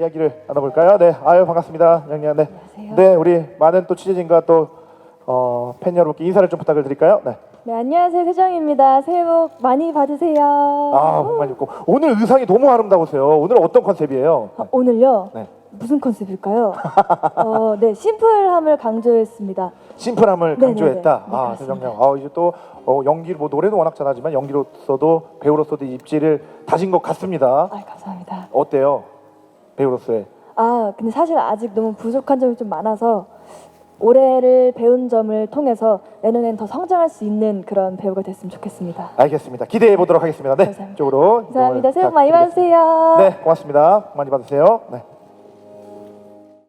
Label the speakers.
Speaker 1: 이야기를 나눠볼까요? 네, 아유 반갑습니다, 양양. 네,
Speaker 2: 안녕하세요.
Speaker 1: 네, 우리 많은 또 취재진과 또 어, 팬 여러분께 인사를 좀 부탁을 드릴까요? 네.
Speaker 2: 네, 안녕하세요. 세정입니다. 새해 복 많이 받으세요.
Speaker 1: 아, 복 많이 입고 오늘 의상이 너무 아름다우세요. 오늘 어떤 컨셉이에요?
Speaker 2: 아, 오늘요?
Speaker 1: 네.
Speaker 2: 무슨 컨셉일까요? 어, 네, 심플함을 강조했습니다.
Speaker 1: 심플함을
Speaker 2: 네,
Speaker 1: 강조했다.
Speaker 2: 네, 네. 네,
Speaker 1: 아,
Speaker 2: 그렇습니다.
Speaker 1: 세정 양. 아, 이제 또 어, 연기 뭐 노래도 워낙 잘하지만 연기로서도 배우로서도 입지를 다진 것 같습니다.
Speaker 2: 아, 감사합니다.
Speaker 1: 어때요? 배우로서의
Speaker 2: 아, 근데 사실 아직 너무 부족한 점이 좀 많아서 올해를 배운 점을 통해서 내년엔 더 성장할 수 있는 그런 배우가 됐으면 좋겠습니다.
Speaker 1: 알겠습니다. 기대해 보도록 하겠습니다. 네,
Speaker 2: 감사합니다.
Speaker 1: 이쪽으로
Speaker 2: 감사합니다. 새해 복 많이
Speaker 1: 부탁드리겠습니다.
Speaker 2: 받으세요.
Speaker 1: 네, 고맙습니다. 많이 받으세요. 네.